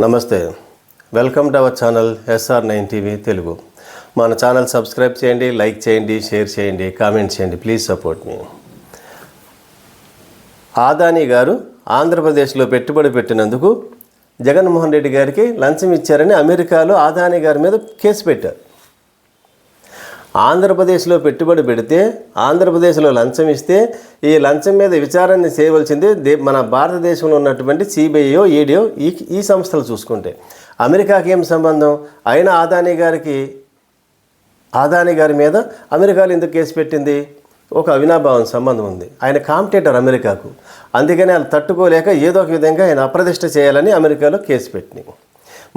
నమస్తే. Welcome to our channel S R nine TV Telugu. మన channel subscribe చేయండి like చేయండి షేర్ చేయండి కామెంట్ చేయండి ప్లీజ్ సపోర్ట్ మీ. ఆదాని గారు ఆంధ్రప్రదేశ్లో పెట్టుబడి పెట్టినందుకు జగన్మోహన్ రెడ్డి గారికి లంచం ఇచ్చారని అమెరికాలో ఆదాని గారి మీద కేసు పెట్టారు. ఆంధ్రప్రదేశ్లో పెట్టుబడి పెడితే ఆంధ్రప్రదేశ్లో లంచం ఇస్తే ఈ లంచం మీద విచారణ చేయవలసింది దే మన భారతదేశంలో ఉన్నటువంటి సిబిఐయో ఈడియో ఈ ఈ సంస్థలు చూసుకుంటే. అమెరికాకి ఏం సంబంధం? అయినా ఆదాని గారికి ఆదాని గారి మీద అమెరికాలో ఎందుకు కేసు పెట్టింది? ఒక అవినాభావం సంబంధం ఉంది. ఆయన కాంపిటేటర్ అమెరికాకు. అందుకని వాళ్ళు తట్టుకోలేక ఏదో ఒక విధంగా ఆయన అప్రతిష్ట చేయాలని అమెరికాలో కేసు పెట్టినాయి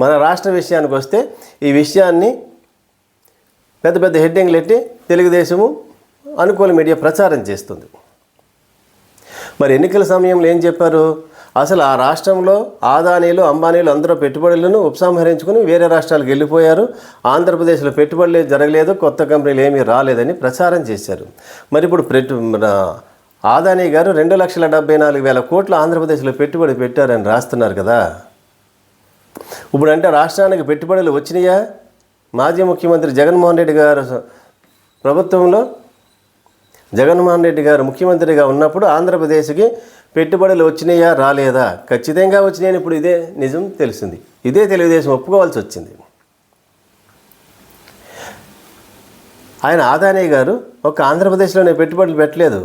మన రాష్ట్ర విషయానికి వస్తే ఈ విషయాన్ని పెద్ద పెద్ద హెడ్డింగ్లు ఎట్టి తెలుగుదేశము అనుకూల మీడియా ప్రచారం చేస్తుంది. మరి ఎన్నికల సమయంలో ఏం చెప్పారు? అసలు ఆ రాష్ట్రంలో ఆదానీలు అంబానీలు అందరూ పెట్టుబడులను ఉపసంహరించుకుని వేరే రాష్ట్రాలకు వెళ్ళిపోయారు. ఆంధ్రప్రదేశ్లో పెట్టుబడులు జరగలేదు కొత్త కంపెనీలు ఏమీ రాలేదని ప్రచారం చేశారు. మరి ఇప్పుడు పెట్టు ఆదానీ గారు రెండు లక్షల డెబ్బై నాలుగు వేల కోట్లు ఆంధ్రప్రదేశ్లో పెట్టుబడి పెట్టారని రాస్తున్నారు కదా. ఇప్పుడు అంటే రాష్ట్రానికి పెట్టుబడులు వచ్చినాయా? మాజీ ముఖ్యమంత్రి జగన్మోహన్ రెడ్డి గారు ప్రభుత్వంలో జగన్మోహన్ రెడ్డి గారు ముఖ్యమంత్రిగా ఉన్నప్పుడు ఆంధ్రప్రదేశ్కి పెట్టుబడులు వచ్చినాయా రాలేదా? ఖచ్చితంగా వచ్చినాయని ఇప్పుడు ఇదే నిజం తెలిసింది. ఇదే తెలుగుదేశం ఒప్పుకోవాల్సి వచ్చింది. ఆయన ఆదానే గారు ఒక ఆంధ్రప్రదేశ్లోనే పెట్టుబడులు పెట్టలేదు.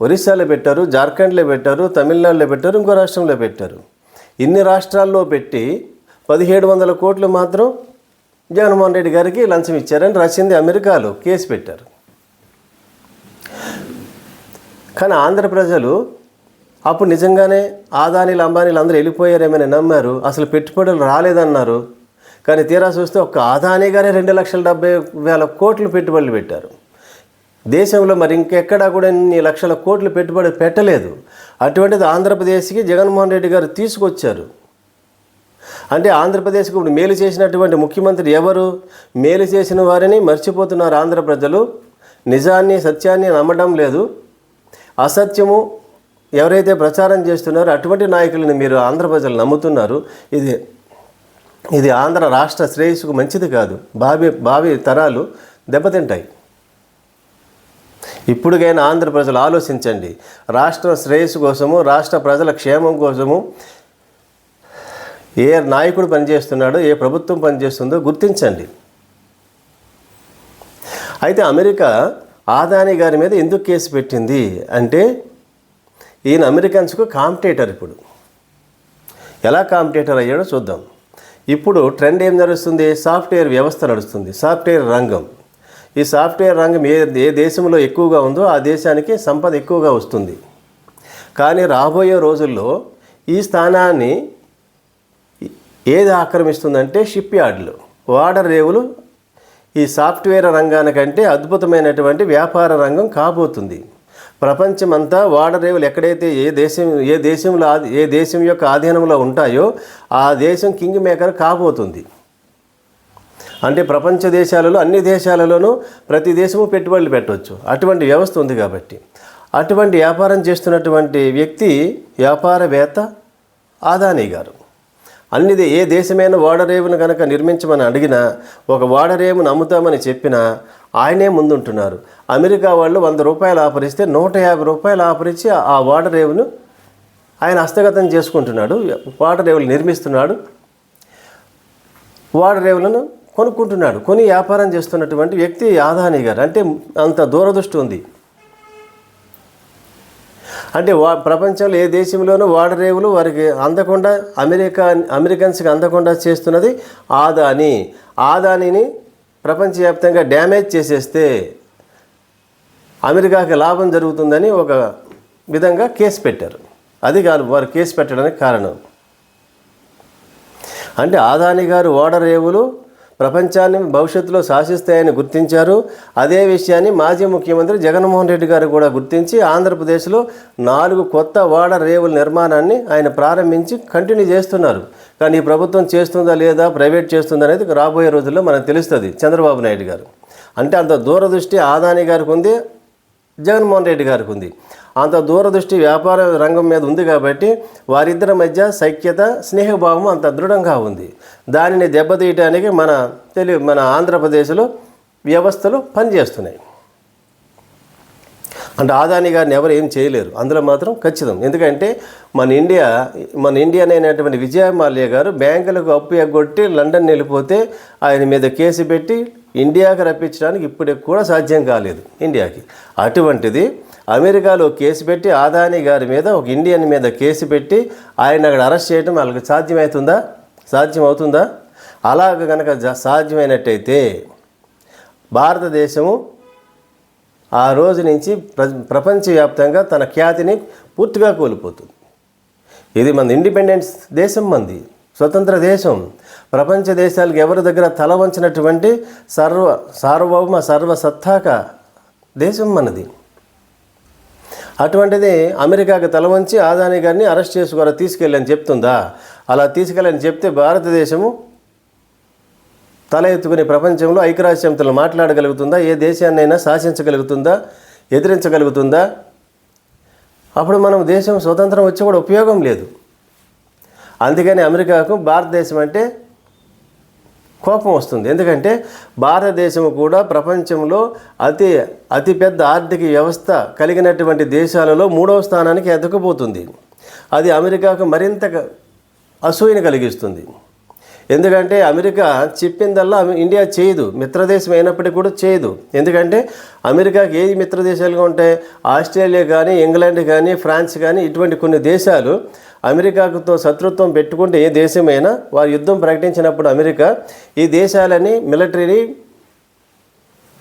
ఒరిస్సాలో పెట్టారు జార్ఖండ్లో పెట్టారు తమిళనాడులో పెట్టారు ఇంకో రాష్ట్రంలో పెట్టారు. ఇన్ని రాష్ట్రాల్లో పెట్టి పదిహేడు వందల కోట్లు మాత్రం జగన్మోహన్ రెడ్డి గారికి లంచం ఇచ్చారని రాసింది అమెరికాలో కేసు పెట్టారు. కానీ ఆంధ్ర ప్రజలు అప్పుడు నిజంగానే ఆదానీలు అంబానీలు అందరూ వెళ్ళిపోయారేమని నమ్మారు. అసలు పెట్టుబడులు రాలేదన్నారు. కానీ తీరా చూస్తే ఒక్క ఆదానీ గారే రెండు లక్షల డెబ్బై వేల కోట్లు పెట్టుబడులు పెట్టారు. దేశంలో మరి ఇంకెక్కడా కూడా ఇన్ని లక్షల కోట్లు పెట్టుబడి పెట్టలేదు. అటువంటిది ఆంధ్రప్రదేశ్కి జగన్మోహన్ రెడ్డి గారు తీసుకొచ్చారు. అంటే ఆంధ్రప్రదేశ్కి ఇప్పుడు మేలు చేసినటువంటి ముఖ్యమంత్రి ఎవరు? మేలు చేసిన వారిని మర్చిపోతున్నారు ఆంధ్ర ప్రజలు. నిజాన్ని సత్యాన్ని నమ్మడం లేదు. అసత్యము ఎవరైతే ప్రచారం చేస్తున్నారో అటువంటి నాయకులను మీరు ఆంధ్ర ప్రజలు నమ్ముతున్నారు. ఇది ఇది ఆంధ్ర రాష్ట్ర శ్రేయస్సుకు మంచిది కాదు. భావి భావి తరాలు దెబ్బతింటాయి. ఇప్పుడుకైనా ఆంధ్ర ప్రజలు ఆలోచించండి. రాష్ట్ర శ్రేయస్సు కోసము రాష్ట్ర ప్రజల క్షేమం కోసము ఏ నాయకుడు పనిచేస్తున్నాడో ఏ ప్రభుత్వం పనిచేస్తుందో గుర్తించండి. అయితే అమెరికా ఆదాని గారి మీద ఎందుకు కేసు పెట్టింది అంటే ఈయన అమెరికన్స్కు కాంపిటేటర్ ఇప్పుడు. ఎలా కాంపిటేటర్ అయ్యాడో చూద్దాం. ఇప్పుడు ట్రెండ్ ఏం నడుస్తుంది సాఫ్ట్వేర్ వ్యవస్థ నడుస్తుంది సాఫ్ట్వేర్ రంగం. ఈ సాఫ్ట్వేర్ రంగం ఏ ఏ దేశంలో ఎక్కువగా ఉందో ఆ దేశానికి సంపద ఎక్కువగా వస్తుంది. కానీ రాబోయే రోజుల్లో ఈ స్థానాన్ని ఏది ఆక్రమిస్తుందంటే షిప్ యార్డులు వాడర్ రేవులు. ఈ సాఫ్ట్వేర్ రంగానికంటే అద్భుతమైనటువంటి వ్యాపార రంగం కాబోతుంది. ప్రపంచమంతా వాడరేవులు ఎక్కడైతే ఏ దేశం ఏ దేశంలో ఏ దేశం యొక్క ఆధీనంలో ఉంటాయో ఆ దేశం కింగ్ మేకర్ కాబోతుంది. అంటే ప్రపంచ దేశాలలో అన్ని దేశాలలోనూ ప్రతి దేశము పెట్టుబడులు పెట్టవచ్చు అటువంటి వ్యవస్థ ఉంది కాబట్టి. అటువంటి వ్యాపారం చేస్తున్నటువంటి వ్యక్తి వ్యాపారవేత్త ఆదానీ గారు. అన్నిది ఏ దేశమైన ఓడరేవును కనుక నిర్మించమని అడిగినా ఒక ఓడరేవును అమ్ముతామని చెప్పినా ఆయనే ముందుంటున్నారు. అమెరికా వాళ్ళు వంద రూపాయలు ఆపరిస్తే నూట యాభై రూపాయలు ఆపరించి ఆ ఓడరేవును ఆయన హస్తగతం చేసుకుంటున్నాడు ఓడరేవులు నిర్మిస్తున్నాడు ఓడరేవులను కొనుక్కుంటున్నాడు కొని వ్యాపారం చేస్తున్నటువంటి వ్యక్తి ఆదాని గారు. అంటే అంత దూరదృష్టి ఉంది. అంటే వా ప్రపంచంలో ఏ దేశంలోనూ వాడరేవులు వారికి అందకుండా అమెరికా అమెరికన్స్కి అందకుండా చేస్తున్నది ఆదాని. ఆదానిని ప్రపంచవ్యాప్తంగా డ్యామేజ్ చేసేస్తే అమెరికాకి లాభం జరుగుతుందని ఒక విధంగా కేసు పెట్టారు. అది కాదు వారు కేసు పెట్టడానికి కారణం. అంటే ఆదాని గారు ఓడరేవులు ప్రపంచాన్ని భవిష్యత్తులో శాసిస్తాయని గుర్తించారు. అదే విషయాన్ని మాజీ ముఖ్యమంత్రి జగన్మోహన్ రెడ్డి గారు కూడా గుర్తించి ఆంధ్రప్రదేశ్లో నాలుగు కొత్త వాడ రేవుల నిర్మాణాన్ని ఆయన ప్రారంభించి కంటిన్యూ చేస్తున్నారు. కానీ ఈ ప్రభుత్వం చేస్తుందా లేదా ప్రైవేట్ చేస్తుందా అనేది రాబోయే రోజుల్లో మనకు తెలుస్తుంది. చంద్రబాబు నాయుడు గారు. అంటే అంత దూరదృష్టి ఆదాని గారికి ఉంది. జగన్మోహన్ రెడ్డి గారికి ఉంది అంత దూరదృష్టి వ్యాపార రంగం మీద ఉంది కాబట్టి వారిద్దరి మధ్య సఖ్యత స్నేహభావం అంత దృఢంగా ఉంది. దానిని దెబ్బతీయటానికి మన తెలి మన ఆంధ్రప్రదేశ్లో వ్యవస్థలు పనిచేస్తున్నాయి. అంటే ఆదాని గారిని ఎవరు ఏం చేయలేరు. అందులో మాత్రం ఖచ్చితం. ఎందుకంటే మన ఇండియా మన ఇండియన్ అయినటువంటి విజయ మాల్యా గారు బ్యాంకులకు అప్పు ఎగ్గొట్టి లండన్ వెళ్ళిపోతే ఆయన మీద కేసు పెట్టి ఇండియాకి రప్పించడానికి ఇప్పటికి కూడా సాధ్యం కాలేదు ఇండియాకి. అటువంటిది అమెరికాలో కేసు పెట్టి ఆదాని గారి మీద ఒక ఇండియన్ మీద కేసు పెట్టి ఆయన అక్కడ అరెస్ట్ చేయడం వాళ్ళకి సాధ్యమవుతుందా? సాధ్యం అవుతుందా అలాగ కనుక జ- సాధ్యమైనట్టయితే భారతదేశము ఆ రోజు నుంచి ప్ర ప్రపంచవ్యాప్తంగా తన ఖ్యాతిని పూర్తిగా కోల్పోతుంది. ఇది మన ఇండిపెండెన్స్ దేశం మంది స్వతంత్ర దేశం. ప్రపంచ దేశాలకు ఎవరి దగ్గర తల వంచినటువంటి సర్వ సార్వభౌమ సర్వసత్తాక దేశం మనది. అటువంటిది అమెరికాకు తల వంచి ఆదాని గారిని అరెస్ట్ చేసుకోరా తీసుకెళ్ళని చెప్తుందా? అలా తీసుకెళ్ళని చెప్తే భారతదేశము తల ఎత్తుకుని ప్రపంచంలో ఐక్యరాజ్యసమితిలో మాట్లాడగలుగుతుందా? ఏ దేశాన్నైనా శాసించగలుగుతుందా? ఎదిరించగలుగుతుందా? అప్పుడు మనం దేశం స్వతంత్రం వచ్చి కూడా ఉపయోగం లేదు. అందుకని అమెరికాకు భారతదేశం అంటే కోపం వస్తుంది. ఎందుకంటే భారతదేశం కూడా ప్రపంచంలో అతి అతిపెద్ద ఆర్థిక వ్యవస్థ కలిగినటువంటి దేశాలలో మూడవ స్థానానికి ఎదకపోతుంది అది అమెరికాకు మరింత అసూయను కలిగిస్తుంది. ఎందుకంటే అమెరికా చెప్పిందల్లా ఇండియా చేయదు. మిత్రదేశం అయినప్పటికీ కూడా చేయదు. ఎందుకంటే అమెరికాకి ఏది మిత్రదేశాలుగా ఉంటాయి? ఆస్ట్రేలియా కానీ ఇంగ్లాండ్ కానీ ఫ్రాన్స్ కానీ ఇటువంటి కొన్ని దేశాలు అమెరికాతో శత్రుత్వం పెట్టుకుంటే ఏ దేశమైనా వారు యుద్ధం ప్రకటించినప్పుడు అమెరికా ఈ దేశాలని మిలిటరీని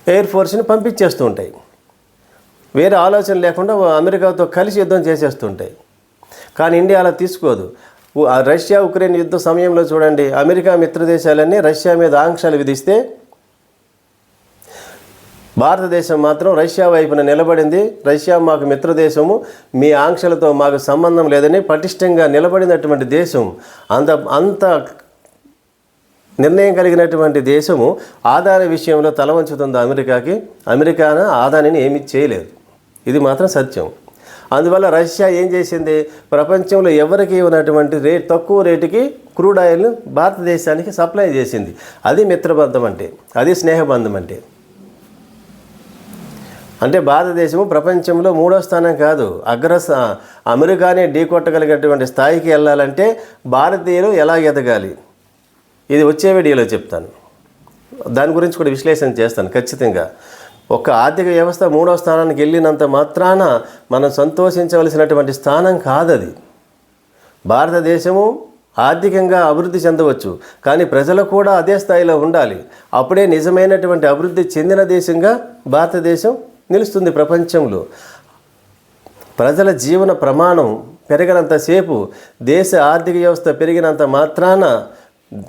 ఎయిర్ ఫోర్స్ని పంపించేస్తూ ఉంటాయి. వేరే ఆలోచన లేకుండా అమెరికాతో కలిసి యుద్ధం చేసేస్తుంటాయి కానీ ఇండియా అలా తీసుకోదు. రష్యా ఉక్రెయిన్ యుద్ధ సమయంలో చూడండి అమెరికా మిత్ర దేశాలన్నీ రష్యా మీద ఆంక్షలు విధిస్తే భారతదేశం మాత్రం రష్యా వైపున నిలబడింది. రష్యా మాకు మిత్రదేశము మీ ఆంక్షలతో మాకు సంబంధం లేదని పటిష్టంగా నిలబడినటువంటి దేశం. అంత అంత నిర్ణయం కలిగినటువంటి దేశము ఆదాని విషయంలో తలవంచుతుంది అమెరికాకి. అమెరికాన ఆదానిని ఏమీ చేయలేదు. ఇది మాత్రం సత్యం. అందువల్ల రష్యా ఏం చేసింది? ప్రపంచంలో ఎవరికి ఉన్నటువంటి రేట్ తక్కువ రేటుకి క్రూడ్ ఆయిల్ భారతదేశానికి సప్లై చేసింది. అది మిత్రబంధం అంటే అది స్నేహబంధం అంటే. అంటే భారతదేశము ప్రపంచంలో మూడో స్థానం కాదు. అగ్ర అమెరికానే ఢీకొట్టగలిగినటువంటి స్థాయికి వెళ్ళాలంటే భారతీయులు ఎలా ఎదగాలి? ఇది వచ్చే వీడియోలో చెప్తాను. దాని గురించి కూడా విశ్లేషణ చేస్తాను ఖచ్చితంగా. ఒక ఆర్థిక వ్యవస్థ మూడో స్థానానికి వెళ్ళినంత మాత్రాన మనం సంతోషించవలసినటువంటి స్థానం కాదది. భారతదేశము ఆర్థికంగా అభివృద్ధి చెందవచ్చు కానీ ప్రజలు కూడా అదే స్థాయిలో ఉండాలి. అప్పుడే నిజమైనటువంటి అభివృద్ధి చెందిన దేశంగా భారతదేశం నిలుస్తుంది ప్రపంచంలో. ప్రజల జీవన ప్రమాణం పెరిగినంతసేపు దేశ ఆర్థిక వ్యవస్థ పెరిగినంత మాత్రాన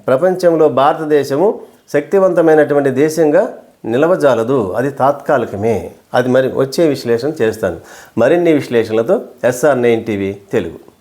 ప్రపంచంలో భారతదేశము శక్తివంతమైనటువంటి దేశంగా నిలవజాలదు అది తాత్కాలికమే. అది మరి వచ్చే విశ్లేషణ చేస్తాను. మరిన్ని విశ్లేషణలతో S R nine TV Telugu.